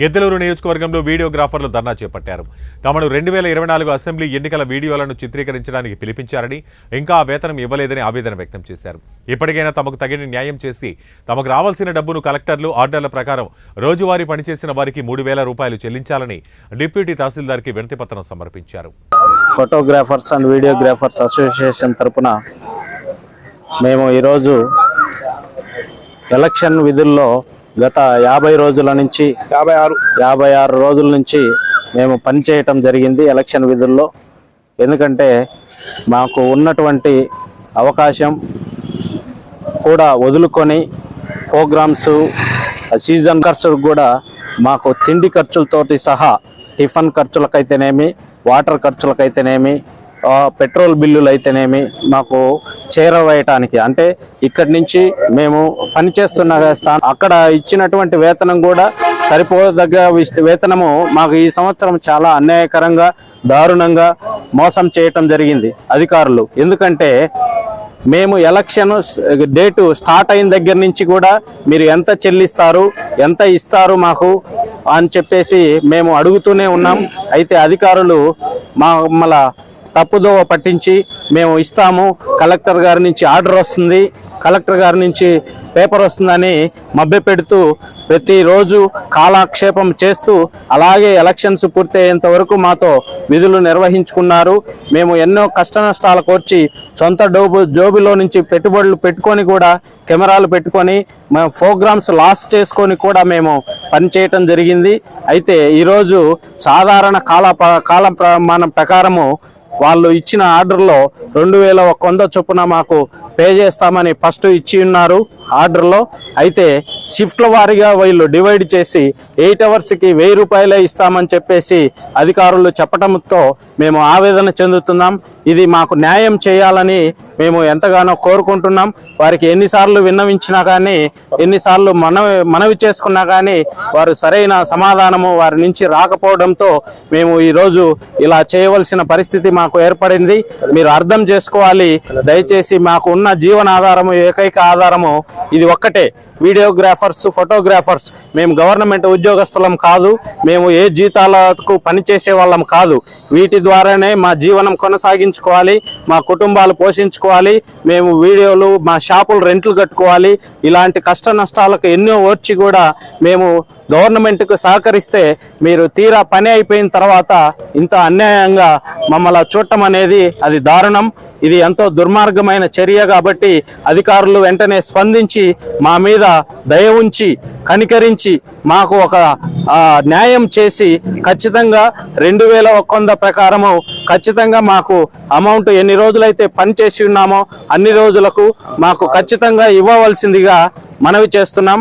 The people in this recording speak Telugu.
గిద్దలూరు నియోజకవర్గంలో వీడియోగ్రాఫర్లు ధర్నా చేపట్టారు. తమను రెండు వేల ఇరవై నాలుగు అసెంబ్లీ ఎన్నికల వీడియోలను చిత్రీకరించడానికి పిలిపించారని ఇంకా ఆ వేతనం ఇవ్వలేదని ఆవేదన వ్యక్తం చేశారు. ఇప్పటికైనా తమకు తగిన న్యాయం చేసి తమకు రావాల్సిన డబ్బును కలెక్టర్లు ఆర్డర్ల ప్రకారం రోజువారీ పనిచేసిన వారికి మూడు వేల రూపాయలు చెల్లించాలని డిప్యూటీ తహసీల్దార్కి వినతిపత్రం సమర్పించారు. ఫోటోగ్రాఫర్స్ అండ్ వీడియోగ్రాఫర్స్ అసోసియేషన్ తరపున మేము ఈరోజు ఎలక్షన్ విధుల్లో గత యాభై రోజుల నుంచి యాభై ఆరు. యాభై ఆరు రోజుల నుంచి మేము పనిచేయటం జరిగింది ఎలక్షన్ విధుల్లో. ఎందుకంటే మాకు ఉన్నటువంటి అవకాశం కూడా వదులుకొని ప్రోగ్రామ్స్ సీజన్ ఖర్చులకు కూడా మాకు తిండి ఖర్చులతోటి సహా టిఫిన్ ఖర్చులకైతేనేమి వాటర్ ఖర్చులకైతేనేమి పెట్రోల్ బిల్లులు అయితేనేమి మాకు చేరవేయటానికి. అంటే ఇక్కడి నుంచి మేము పనిచేస్తున్న స్థానం అక్కడ ఇచ్చినటువంటి వేతనం కూడా సరిపోదగ్గ వేతనము మాకు ఈ సంవత్సరం చాలా అన్యాయకరంగా దారుణంగా మోసం చేయటం జరిగింది అధికారులు. ఎందుకంటే మేము ఎలక్షన్ డేటు స్టార్ట్ అయిన దగ్గర నుంచి కూడా మీరు ఎంత చెల్లిస్తారు ఎంత ఇస్తారు మాకు అని చెప్పేసి మేము అడుగుతూనే ఉన్నాం. అయితే అధికారులు మా మళ్ళీ తప్పుదోవ పట్టించి మేము ఇస్తాము. కలెక్టర్ గారి నుంచి ఆర్డర్ వస్తుంది. కలెక్టర్ గారి నుంచి పేపర్ వస్తుందని మభ్యపెడుతూ ప్రతిరోజు కాలాక్షేపం చేస్తూ అలాగే ఎలక్షన్స్ పూర్తయ్యేంత వరకు మాతో విధులు నిర్వహించుకున్నారు. మేము ఎన్నో కష్ట నష్టాలకు వచ్చి సొంత డోబు జోబిలో నుంచి పెట్టుబడులు పెట్టుకొని కూడా కెమెరాలు పెట్టుకొని మేము ప్రోగ్రామ్స్ లాస్ చేసుకొని కూడా మేము పనిచేయటం జరిగింది. అయితే ఈరోజు సాధారణ కాల ప- కాల ప్రమాణం ప్రకారము వాళ్ళు ఇచ్చిన ఆర్డర్లో రెండు వేల ఒక వంద చొప్పున మాకు పే చేస్తామని ఫస్ట్ ఇచ్చి ఉన్నారు ఆర్డర్లో. అయితే షిఫ్ట్ల వారీగా వీళ్ళు డివైడ్ చేసి ఎయిట్ అవర్స్కి వెయ్యి రూపాయలే ఇస్తామని చెప్పేసి అధికారులు చెప్పడంతో మేము ఆవేదన చెందుతున్నాం. ఇది మాకు న్యాయం చేయాలని మేము ఎంతగానో కోరుకుంటున్నాం. వారికి ఎన్నిసార్లు విన్నవించినా కానీ ఎన్నిసార్లు మనవి మనవి చేసుకున్నా కానీ వారు సరైన సమాధానము వారి నుంచి రాకపోవడంతో మేము ఈరోజు ఇలా చేయవలసిన పరిస్థితి మాకు ఏర్పడింది. మీరు అర్థం చేసుకోవాలి. దయచేసి మాకు ఉన్న జీవనాధారము ఏకైక ఆధారము ఇది ఒక్కటే. వీడియోగ్రాఫ్ వీడియోగ్రాఫర్స్ ఫోటోగ్రాఫర్స్ మేము గవర్నమెంట్ ఉద్యోగస్తులం కాదు మేము ఏ జీతాలకు పనిచేసే వాళ్ళం కాదు. వీటి ద్వారానే మా జీవనం కొనసాగించుకోవాలి మా కుటుంబాలు పోషించుకోవాలి మేము వీడియోలు మా షాపులు రెంట్లు కట్టుకోవాలి. ఇలాంటి కష్ట నష్టాలకు ఎన్నో ఓర్చి కూడా మేము గవర్నమెంట్కు సహకరిస్తే మీరు తీరా పని అయిపోయిన తర్వాత ఇంత అన్యాయంగా మమ్మల్ని చూడటం అనేది అది దారుణం. ఇది ఎంతో దుర్మార్గమైన చర్య కాబట్టి అధికారులు వెంటనే స్పందించి మా మీద దయ ఉంచి కనికరించి మాకు ఒక న్యాయం చేసి ఖచ్చితంగా రెండు వేల ఒక్కొంద ప్రకారము ఖచ్చితంగా మాకు అమౌంట్ ఎన్ని రోజులైతే పని చేసి ఉన్నామో అన్ని రోజులకు మాకు ఖచ్చితంగా ఇవ్వవలసిందిగా మనవి చేస్తున్నాం.